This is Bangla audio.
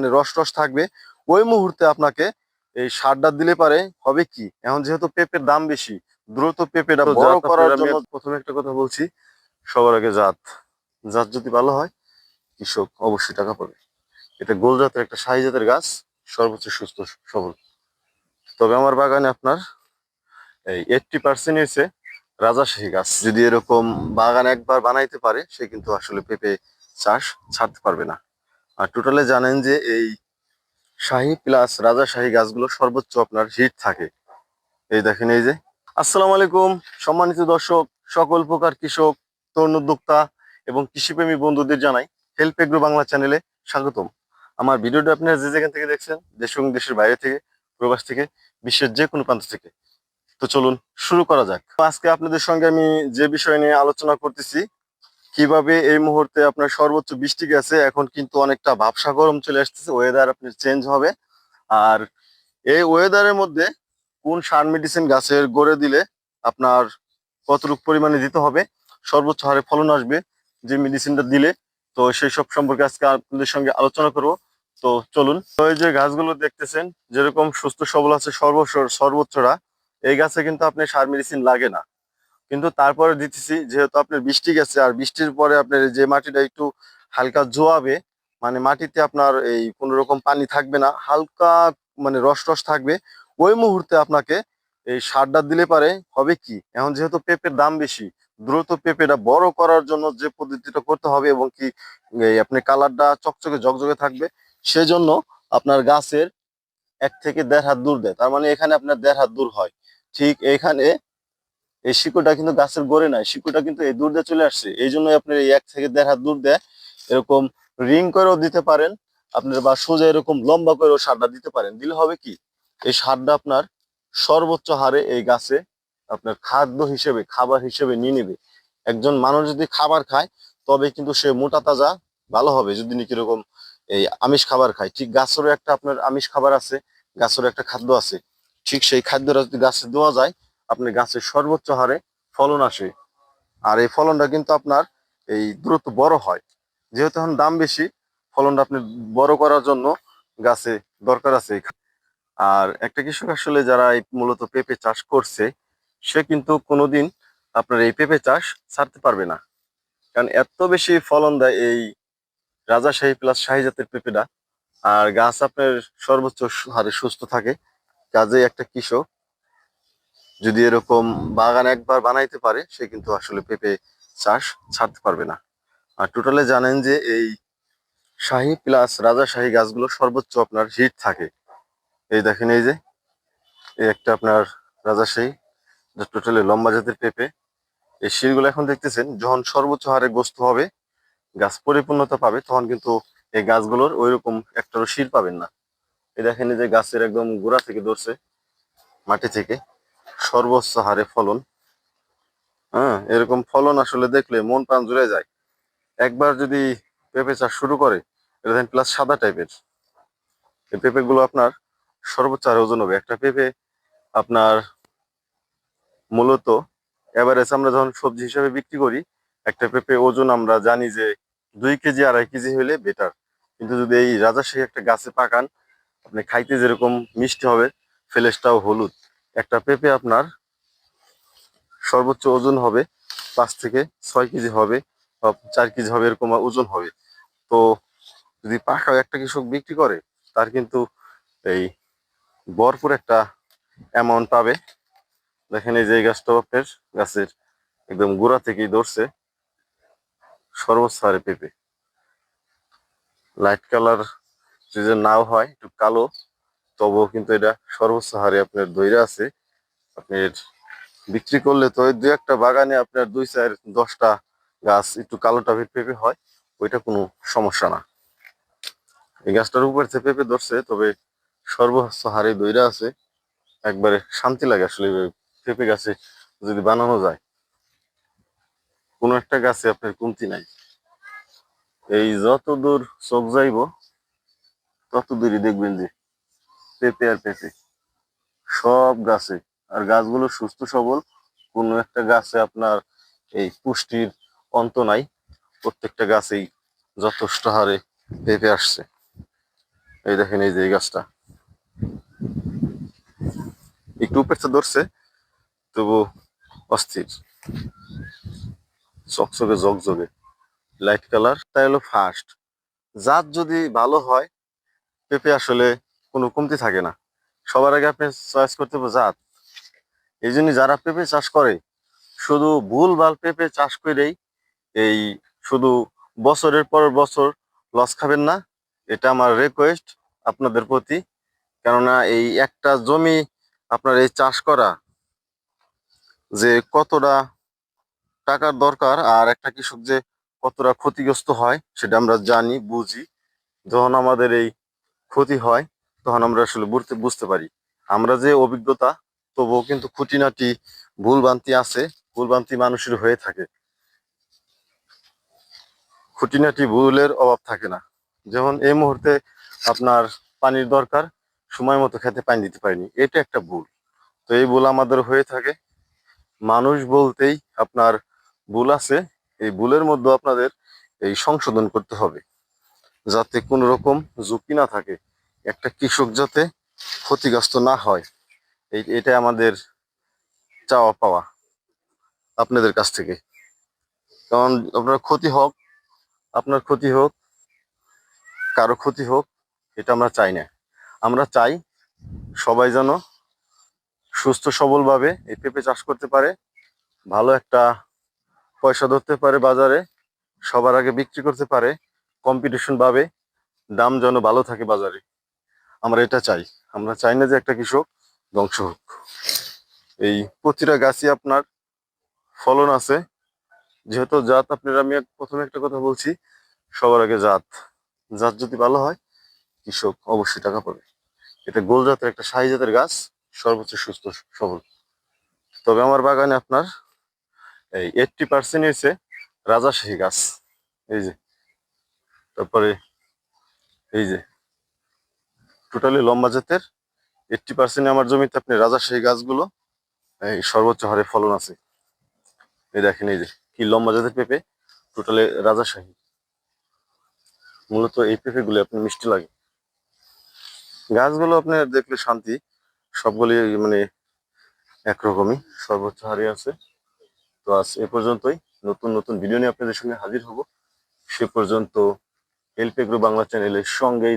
মানে রস রস থাকবে ওই মুহূর্তে আপনাকে এই সারটা দিলে পারে হবে কি? এখন যেহেতু পেঁপের দাম বেশি দ্রুত পেঁপেটা বড় করার জন্য প্রথমে একটা কথা বলছি সবার আগে জাত। জাত যদি ভালো হয় কৃষক অবশ্যই টাকা পাবে। এটা গোল জাতের একটা শাহী জাতের গাছ সর্বোচ্চ সুস্থ সবল। তবে আমার বাগানে আপনার এই এইটটি পার্সেন্ট হয়েছে রাজাশাহী গাছ। যদি এরকম বাগান একবার বানাইতে পারে সে কিন্তু আসলে পেঁপে চাষ ছাড়তে পারবে না। আর টোটালে জানেন যে এই শাহী প্লাস রাজাশাহী গাছগুলো সর্বোচ্চ আপনার হিট থাকে। এই দেখেন, এই যে। আসসালামু আলাইকুম, সম্মানিত দর্শক, সকল প্রকার কৃষক, তরুণ উদ্যোক্তা এবং কৃষিপ্রেমী বন্ধুদের জানাই হেল্প এগ্রো বাংলা চ্যানেলে স্বাগতম। আমার ভিডিওটা আপনারা যে যেখান থেকে দেখছেন, দেশ এবং দেশের বাইরে থেকে, প্রবাস থেকে, বিশ্বের যে কোনো প্রান্ত থেকে। তো চলুন শুরু করা যাক। আজকে আপনাদের সঙ্গে আমি যে বিষয় নিয়ে আলোচনা করতেছি কীভাবে এই মুহূর্তে আপনার সর্বোচ্চ বৃষ্টি গেছে, এখন কিন্তু অনেকটা ভাবসা গরম চলে আসতেছে ওয়েদার আপনার চেঞ্জ হবে। আর এই ওয়েদারের মধ্যে কোন সার মেডিসিন গাছের গড়ে দিলে আপনার কতটুকু পরিমাণে দিতে হবে, সর্বোচ্চ হারে ফলন আসবে যে মেডিসিনটা দিলে। তো সেই সব সম্পর্কে আজকে আপনাদের সঙ্গে আলোচনা করব। তো চলুন, তো এই যে গাছগুলো দেখতেছেন, যেরকম সুস্থ সবল আছে সর্বোচ্চ সর্বোচ্চরা, এই গাছে কিন্তু আপনি সার মেডিসিন লাগে না। কিন্তু তারপরে দিতেছি, যেহেতু আপনার বৃষ্টি গেছে, আর বৃষ্টির পরে আপনার যে মাটিটা একটু হালকা জোয়াবে মানে মাটিতে আপনার এই কোনো রকম পানি থাকবে না, হালকা মানে রস রস থাকবে, ওই মুহূর্তে আপনাকে এই সারটা দিলে পারে হবে কি? এখন যেহেতু পেঁপের দাম বেশি, দ্রুত পেঁপেটা বড় করার জন্য যে পদ্ধতিটা করতে হবে এবং কি আপনি কালারটা চকচকে জকজকে থাকবে, সেজন্য আপনার গাছের এক থেকে দেড় হাত দূর দেয়, তার মানে এখানে আপনার দেড় হাত দূর হয়। ঠিক এখানে এই শিকড়টা কিন্তু গাছের গড়ে নাই, শিকড়টা কিন্তু এই দূর দিয়ে চলে আসছে। এই জন্য আপনার এই এক থেকে দেড় হাত দূর দেয় এরকম রিং করেও দিতে পারেন, আপনার বা সোজা এরকম লম্বা করেও সারটা দিতে পারেন। দিলে হবে কি? এই সারটা আপনার সর্বোচ্চ হারে এই গাছে আপনার খাদ্য হিসেবে, খাবার হিসেবে নিয়ে নেবে। একজন মানুষ যদি খাবার খায়, তবে কিন্তু সে মোটা তাজা ভালো হবে। যদি নাকি এরকম এই আমিষ খাবার খায়, ঠিক গাছেরও একটা আপনার আমিষ খাবার আছে, গাছেরও একটা খাদ্য আছে। ঠিক সেই খাদ্যটা যদি গাছে দেওয়া যায় আপনার গাছের সর্বোচ্চ হারে ফলন আসে। আর এই ফলনটা কিন্তু আপনার এই দ্রুত বড় হয়। যেহেতু এখন দাম বেশি, ফলনটা আপনি বড় করার জন্য গাছে দরকার আছে আর একটা কৃষক আসলে যারা এই মূলত পেঁপে চাষ করছে, সে কিন্তু কোনোদিন আপনার এই পেঁপে চাষ ছাড়তে পারবে না। কারণ এত বেশি ফলন দেয় এই রাজা রাজাশাহী প্লাস শাহী জাতের পেঁপেটা। আর গাছ আপনার সর্বোচ্চ হারে সুস্থ থাকে। কাজেই একটা কৃষক যদি এরকম বাগান একবার বানাইতে পারে, সে কিন্তু আসলে পেঁপে চাষ ছাড়তে পারবে না। আর টোটালে জানেন যে এই শাহী প্লাস রাজাশাহী গাছগুলো সর্বোচ্চ আপনার হিট থাকে। এই দেখেন এই যে, এই একটা আপনার রাজাশাহী টোটালি লম্বা জাতের পেঁপে। এই শিরগুলো এখন দেখতেছেন, যখন সর্বোচ্চ হারে গোস্ত হবে, গাছ পরিপূর্ণতা পাবে, তখন কিন্তু এই গাছগুলোর ওই রকম একটারও শির পাবেন না। এই দেখেন যে গাছের একদম গোড়া থেকে ধরছে, মাটি থেকে। সর্বোচ্চ হারে ফলন। হ্যাঁ এরকম ফলন আসলে দেখলে মন প্রাণ জুড়ে যায়। একবার যদি পেঁপে চাষ শুরু করে, এটা প্লাস সাদা টাইপের এই পেঁপে গুলো আপনার সর্বোচ্চ হারে ওজন হবে। একটা পেঁপে আপনার মূলত এভারেজ আমরা যখন সবজি হিসেবে বিক্রি করি, একটা পেঁপে ওজন আমরা জানি যে দুই কেজি, আড়াই কেজি হলে বেটার কিন্তু যদি এই রাজাশাহী একটা গাছে পাকান, আপনি খাইতে যেরকম মিষ্টি হবে, ফ্লেশটাও হলুদ। একটা পেঁপে আপনার সর্বোচ্চ ওজন হবে পাঁচ থেকে ছয় কেজি হবে বা চার কেজি হবে এরকম ওজন হবে। তো যদি পাকা একটা কৃষক বিক্রি করে, তার কিন্তু এই ভরপুর একটা অ্যামাউন্ট পাবে। দেখেন এই যে গাছটা আপনার গাছের একদম গোড়া থেকেই ধরছে সর্বোচ্চ হারে পেঁপে। লাইট কালার যদি নাও হয়, একটু কালো তবুও কিন্তু এটা সর্বোচ্চ হারে আপনার দইরা আছে। আপনার বিক্রি করলে তো দু একটা বাগানে আপনার দুই, চার, দশটা গাছ একটু কালো টাইপের পেঁপে হয়, ওইটা কোনো সমস্যা না। এই গাছটার উপর থেকে পেঁপে ধরছে, তবে সর্বোচ্চ হারে দইরা আছে। একবারে শান্তি লাগে আসলে পেঁপে গাছে যদি বানানো যায়। কোনো একটা গাছে আপনার কমতি নাই। এই যত দূর চোখ যাইব তত দূরই দেখবেন যে পেঁপে আর পেঁপে। সব গাছে। আর গাছগুলো সুস্থ সবল। কোনো একটা গাছে আপনার এই পুষ্টির অন্ত নাই। প্রত্যেকটা গাছেই যথেষ্ট হারে পেঁপে আসছে। এই দেখেন এই যে এই গাছটা। একটু উপেক্ষা ধরছে, তবু অস্থির। চকচকে জগজগে লাইট কালার তাই হলো ফার্স্ট জাত যদি ভালো হয়, পেঁপে আসলে কোনো কমতি থাকে না। সবার আগে আপনি চয়েস করতে হবে জাত। এই জন্য যারা পেঁপে চাষ করে, শুধু ভুল ভালো পেঁপে চাষ করেই এই শুধু বছরের পর বছর লস খাবেন না। এটা আমার রিকোয়েস্ট আপনাদের প্রতি। কেননা এই একটা জমি আপনার এই চাষ করা যে কতটা টাকার দরকার আর একটা কৃষক যে কতটা ক্ষতিগ্রস্ত হয়, সেটা আমরা জানি, বুঝি। যখন আমাদের এই ক্ষতি হয় তখন আমরা আসলে বুঝতে পারি। আমরা যে অভিজ্ঞতা, তবুও কিন্তু খুঁটিনাটি ভুলভ্রান্তি আছে, ভুলভ্রান্তি মানুষের হয়ে থাকে। খুঁটিনাটি ভুলের অভাব থাকে না। যেমন এই মুহূর্তে আপনার পানির দরকার, সময় মতো খেতে পানি দিতে পারিনি, এটা একটা ভুল। তো এই ভুল আমাদের হয়ে থাকে। মানুষ বলতেই আপনার ভুল আছে, এই ভুলের মধ্যে আপনাদের এই সংশোধন করতে হবে। যাতে কোনো রকম ঝুঁকি না থাকে। একটা কৃষক যাতে ক্ষতিগ্রস্ত না হয়, এই এটা আমাদের চাওয়া পাওয়া আপনাদের কাছ থেকে। কারণ আপনার ক্ষতি হোক, আপনার ক্ষতি হোক, কারও ক্ষতি হোক, এটা আমরা চাই না। আমরা চাই সবাই যেন সুস্থ, সবলভাবে এই পেঁপে চাষ করতে পারে, ভালো একটা পয়সা ধরতে পারে বাজারে, সবার আগে বিক্রি করতে পারে কম্পিটিশন ভাবে দাম যেন ভালো থাকে বাজারে। আমরা এটা চাই। আমরা চাই না যে একটা কৃষক ধ্বংস হোক। এই প্রতিটা গাছই আপনার ফলন আছে। যেহেতু জাত আপনার, আমি প্রথমে একটা কথা বলছি, সবার আগে জাত। জাত যদি ভালো হয়, কৃষক অবশ্যই টাকা পাবে। এটা গোল জাতের একটা শাহী জাতের গাছ, সর্বোচ্চ সুস্থ, সবল। তবে আমার বাগানে আপনার এই এইটটি পার্সেন্ট হয়েছে রাজাশাহী গাছ। এই যে, তারপরে এই যে টোটালি লম্বা জাতের। এইটটি পার্সেন্ট আমার জমিতে আপনি রাজা রাজাশাহী গাছগুলো, এই সর্বোচ্চ হারে ফলন আছে। এই দেখেন, এই যে কি লম্বা জাতের পেঁপে, টোটালি রাজাশাহী মূলত এই পেঁপেগুলো আপনি মিষ্টি লাগে। গাছগুলো আপনার দেখলে শান্তি, সবগুলি মানে একরকমই, সর্বোচ্চ হারে আছে। তো আজ এ পর্যন্তই, নতুন নতুন ভিডিও নিয়ে আপনাদের সঙ্গে হাজির হব। সে পর্যন্ত হেল্প এগ্রো বাংলা চ্যানেলের সঙ্গেই